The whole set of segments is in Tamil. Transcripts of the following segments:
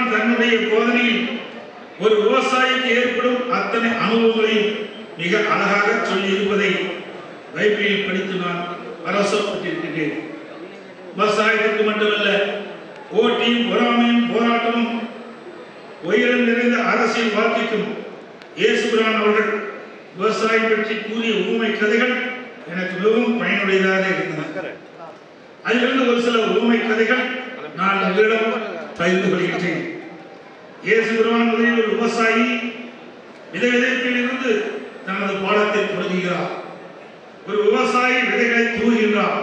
இயேசுபிரான் தன்னுடைய போதனையில் ஒரு விவசாயிக்கு ஏற்படும் அத்தனை அனுபவங்களையும் மிக அழகாக சொல்லி இருப்பதை பைபிளில் படித்து நான் அரசப்பட்டிருக்கிறேன் விவசாயத்திற்கு மட்டுமல்ல போட்டியும் பொறாமையும் போராட்டமும் உயரம் நிறைந்த அரசியல் வாழ்க்கைக்கும் இயேசுபிரான் அவர்கள் விவசாயம் பற்றி கூறிய ஊமை கதைகள் எனக்கு மிகவும் பயனுடையதாக இருந்தன. அதிலிருந்து ஒரு சில ஊமை கதைகள் நான் உங்களிடம் பகிர்ந்து கொள்கின்றேன். இயேசு பெருமான் முதலில் ஒரு விவசாயி விதை விதைப்பில் இருந்து தனது பாடத்தை தொடங்குகிறார். ஒரு விவசாயி விதைகளை தூவுகின்றார்.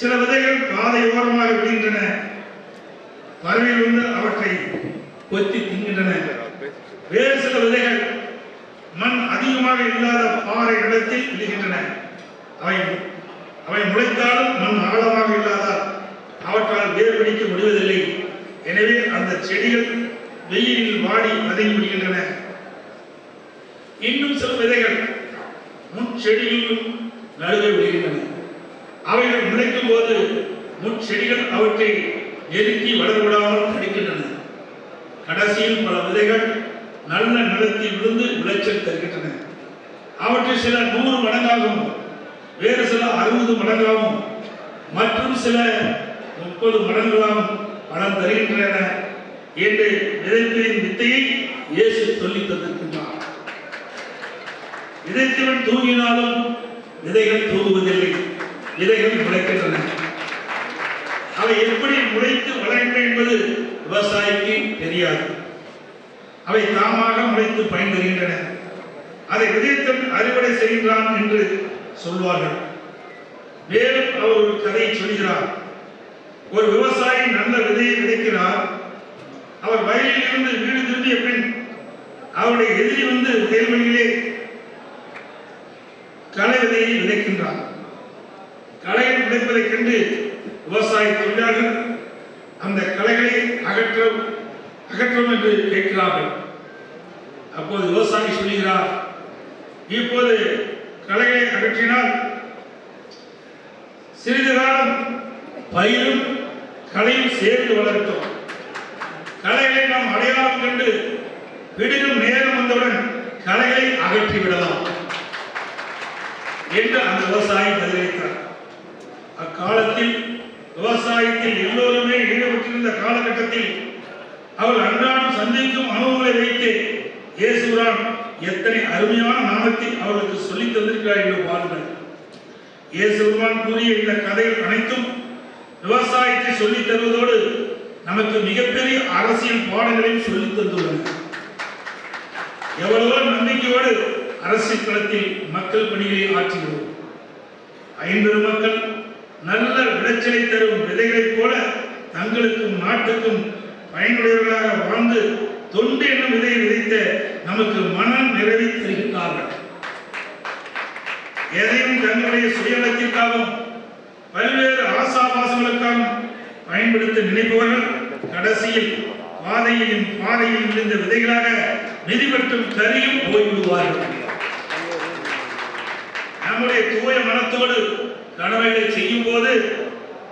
சில விதைகள் பாதை ஓரமாக விடுகின்றன பறவையில் வந்து அவற்றை கொத்தி தின்கின்றன. வேறு சில விதைகள் மண் அதிகமாக இல்லாத பாறை இடத்தில் விழுகின்றன. அவை அவை முளைத்தாலும் மண் ஆழமாக இல்லாத எனவே அந்த செடிகள் வெயிலில் வாடி வதங்கி முடிகின்றன இன்னும் சில விதைகள் முட்செடிகளிலும் நழுவி விடுகின்றன அவைகள் முளைக்கும் போது முச்செடிகள் அவற்றை நெருக்கி வளரவிடாமல் தடுக்கின்றன கடைசியில் பல விதைகள் நல்ல நிலத்தில் விழுந்து விளைச்சல் தருகின்றன. அவற்றில் சில நூறு மடங்காகவும் வேறு சில அறுபது மடங்காகவும் மற்றும் சில முப்பது மடங்களாகவும் பணம் தருகின்றன என்று விதைப்பின் வித்தையை இயேசு சொல்லித் தந்திருக்கின்றார். விதைத்தவன் தூங்கினாலும் விதைகள் தூங்குவதில்லை விதைகள் முளைக்கின்றன. அவை எப்படி முளைத்து வளர்கின்றன என்பது விவசாயிக்கு தெரியாது. அவை தாமாக முளைத்து பயன் தருகின்றன அதை விதைத்தவன் அறுவடை செய்கின்றான் என்று சொல்வார்கள். மேலும் அவர் ஒரு கதையை சொல்கிறார். ஒரு விவசாயி நல்ல விதையை விதைக்கிறார். அவர் வயலில் இருந்து வீடு திரும்பிய பின் அவருடைய எதிரி வந்து வயல்வெளியிலே களை விதையை விதைக்கின்றார். களையை விதைப்பதைக் கண்டு விவசாயி தொழிலாளர்கள் அந்த களைகளை அகற்ற அகற்றும் என்று கேட்கிறார்கள். அப்போது விவசாயி சொல்கிறார் இப்போது களைகளை அகற்றினால் சிறிது காலம் பயிரும் கலையும் சேர்ந்து வளர்த்தோம். கலைகளை நாம் அடையாளம் கண்டு விடுகும் நேரம் வந்தவுடன் கலைகளை அகற்றி விடலாம் என்று அந்த விவசாயி பதிலளித்தார். அக்காலத்தில் விவசாயத்தில் எல்லோருமே ஈடுபட்டிருந்த காலகட்டத்தில் அவள் அன்றாடம் சந்திக்கும் அனுபவங்களை வைத்து இயேசுரான் எத்தனை அருமையான நாமத்தை அவளுக்கு சொல்லித் தந்திருக்கிறார் என்று பாருங்கள். இயேசுவான் கூறிய இந்த கதைகள் அனைத்தும் விவசாயத்தை சொல்லித் தருவதோடு நமக்கு மிகப்பெரிய அரசியல் பாடங்களையும் சொல்லித் தந்துள்ளன எவ்வளவோ நம்பிக்கையோடு அரசியல் களத்தில் மக்கள் பணிகளை ஆற்றுகிறோம். ஐம்பது மக்கள் நல்ல விளைச்சலை தரும் விதைகளைப் போல தங்களுக்கும் நாட்டுக்கும் பயனுடையவர்களாக வாழ்ந்து தொண்டு என்னும் விதையை விதைத்த நமக்கு மனம் நிறைவை தருகின்றார்கள். எதையும் தங்களுடைய சுயநலத்திற்காகவும் பல்வேறு ஆசாபாசங்களுக்காக பயன்படுத்த நினைப்பவர்கள் கடைசியில் பாதையின் பாதையில் விழுந்த விதைகளாக மிதிபட்டும் கரியும் போய்விடுவார்கள். நம்முடைய தூய மனத்தோடு கடமைகளை செய்யும் போது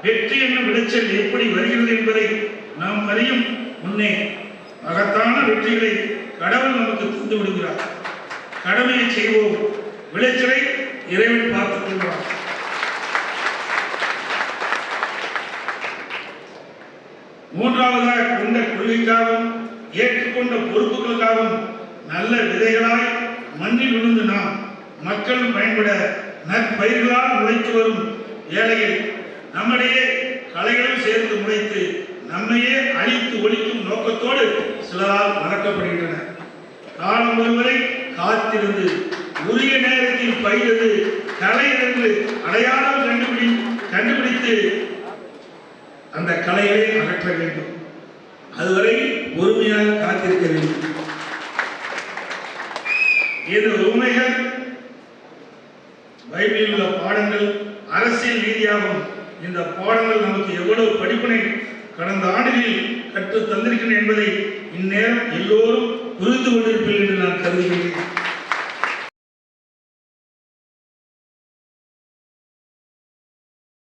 வெற்றி என்னும் விளைச்சல் எப்படி வருகிறது என்பதை நாம் அறியும் முன்னே மகத்தான வெற்றிகளை கடவுள் நமக்கு தந்து விடுகிறார் கடமையை செய்வோம். விளைச்சலை இறைவன் பார்த்துக் கொள்வார் மூன்றாவதாக கொண்ட கொள்கைக்காகவும் ஏற்றுக்கொண்ட பொறுப்புகளுக்காகவும் நல்ல விதைகளாய் மண்ணில் விழுந்து நாம் மக்களும் பயன்பட நற்பயிர்களால் முளைத்து வரும் வேளையில் நம்மிடையே கலைகளும் சேர்ந்து முளைத்து நம்மையே அழித்து ஒழிக்கும் நோக்கத்தோடு சிலரால் மறக்கப்படுகின்றன. காலம் ஒருவரை காத்திருந்து உரிய நேரத்தில் பயிரது கலை என்று அடையாளம் கண்டுபிடி கண்டுபிடித்து அந்த கலையை அகற்ற வேண்டும். அதுவரை பொறுமையாக காத்திருக்க வேண்டும். இந்த உண்மைகள் பைபிளில் உள்ள பாடங்கள் அரசியல் ரீதியாகும் இந்த பாடங்கள் நமக்கு எவ்வளவு படிப்பினை கடந்த ஆண்டுகளில் கற்று தந்திருக்கிறேன் என்பதை இந்நேரம் எல்லோரும் புரிந்து கொண்டிருப்பீர்கள் என்று நான் கருதுகிறேன்.